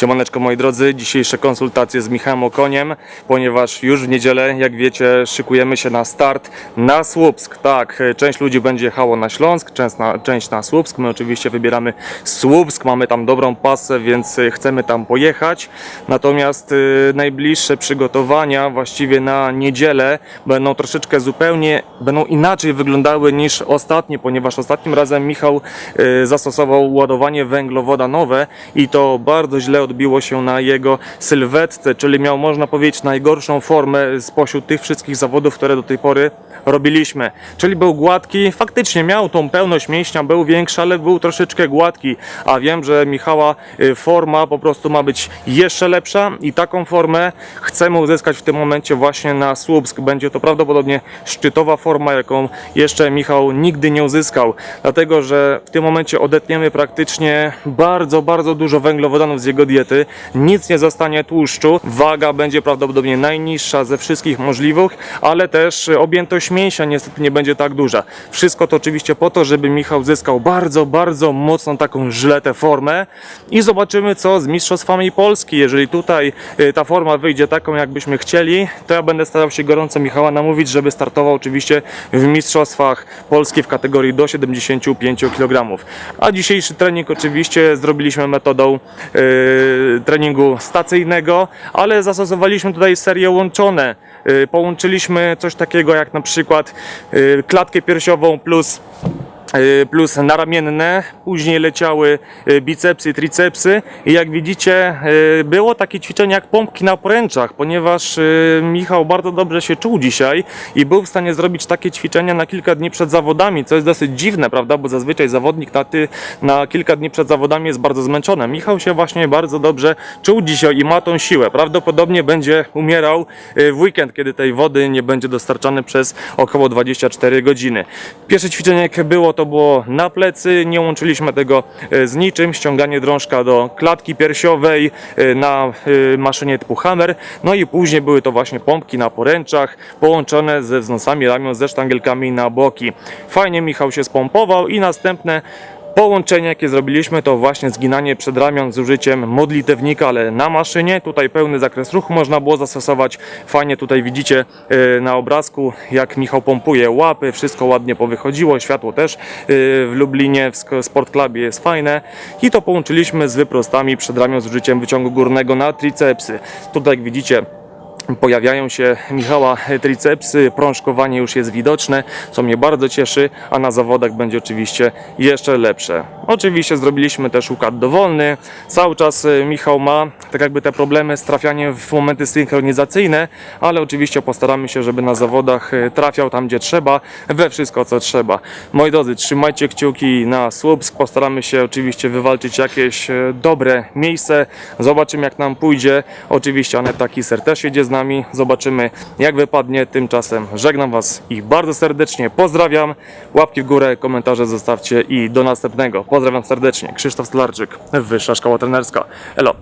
Siemaneczko moi drodzy, dzisiejsze konsultacje z Michałem Okoniem, ponieważ już w niedzielę, jak wiecie, szykujemy się na start na Słupsk. Tak, część ludzi będzie jechało na Śląsk, część na, część na Słupsk. My oczywiście wybieramy Słupsk, mamy tam dobrą pasę, więc chcemy tam pojechać. Natomiast y, najbliższe przygotowania właściwie na niedzielę będą troszeczkę zupełnie, będą inaczej wyglądały niż ostatnie, ponieważ ostatnim razem Michał y, zastosował ładowanie węglowodanowe i to bardzo źle odbiło się na jego sylwetce, czyli miał można powiedzieć najgorszą formę spośród tych wszystkich zawodów, które do tej pory robiliśmy. Czyli był gładki, faktycznie miał tą pełność mięśnia, był większy, ale był troszeczkę gładki, a wiem, że Michała y, forma po prostu ma być jeszcze lepsza i taką formę chcemy uzyskać w tym momencie właśnie na Słupsk. Będzie to prawdopodobnie szczytowa forma, jaką jeszcze Michał nigdy nie uzyskał, dlatego że w tym momencie odetniemy praktycznie bardzo, bardzo dużo węglowodanów z jego diety, nic nie zostanie tłuszczu, waga będzie prawdopodobnie najniższa ze wszystkich możliwych, ale też objętość mięśnia niestety nie będzie tak duża. Wszystko to oczywiście po to, żeby Michał zyskał bardzo, bardzo mocną taką żyletę formę i zobaczymy co z Mistrzostwami Polski. Jeżeli tutaj y, ta forma wyjdzie taką jakbyśmy chcieli, to ja będę starał się gorąco Michała namówić, żeby startował oczywiście w Mistrzostwach Polski w kategorii do 75 kg. A dzisiejszy trening oczywiście zrobiliśmy metodą y, treningu stacyjnego, ale zastosowaliśmy tutaj serie łączone. Y, połączyliśmy coś takiego jak na przykład y, klatkę piersiową plus y, plus naramienne, później leciały y, bicepsy tricepsy i jak widzicie y, było takie ćwiczenie jak pompki na poręczach, ponieważ Michał bardzo dobrze się czuł dzisiaj i był w stanie zrobić takie ćwiczenia na kilka dni przed zawodami, co jest dosyć dziwne, prawda, bo zazwyczaj zawodnik na, ty, na kilka dni przed zawodami jest bardzo zmęczony. Michał się właśnie bardzo dobrze czuł dzisiaj i ma tą siłę. Prawdopodobnie będzie umierał w weekend, kiedy tej wody nie będzie dostarczane przez około 24 godziny. Pierwsze ćwiczenie jakie było, to było na plecy, nie łączyliśmy tego e, z niczym, ściąganie drążka do klatki piersiowej e, na e, maszynie typu hammer, no i później były to właśnie pompki na poręczach, połączone ze wznosami ramion, ze sztangielkami na boki. Fajnie Michał się spompował i następne Połączenie, jakie zrobiliśmy, to właśnie zginanie przedramion z użyciem modlitewnika, ale na maszynie. Tutaj pełny zakres ruchu można było zastosować. Fajnie tutaj widzicie e, na obrazku, jak Michał pompuje łapy, wszystko ładnie powychodziło. Światło też e, w Lublinie, w Sk- Sport Clubie jest fajne. I to połączyliśmy z wyprostami przedramion z użyciem wyciągu górnego na tricepsy. Tutaj jak widzicie, Pojawiają się Michała tricepsy, prążkowanie już jest widoczne, co mnie bardzo cieszy, a na zawodach będzie oczywiście jeszcze lepsze. Oczywiście zrobiliśmy też układ dowolny. Cały czas e, Michał ma tak jakby te problemy z trafianiem w momenty synchronizacyjne, ale oczywiście postaramy się, żeby na zawodach e, trafiał tam, gdzie trzeba, we wszystko, co trzeba. Moi drodzy, trzymajcie kciuki na Słupsk, postaramy się oczywiście wywalczyć jakieś e, dobre miejsce, zobaczymy jak nam pójdzie. Oczywiście Aneta Kiser też jedzie z nami, zobaczymy jak wypadnie. Tymczasem żegnam Was i bardzo serdecznie pozdrawiam. Łapki w górę, komentarze zostawcie i do następnego. Pozdrawiam serdecznie. Krzysztof Stolarczyk, Wyższa Szkoła Trenerska. Elo.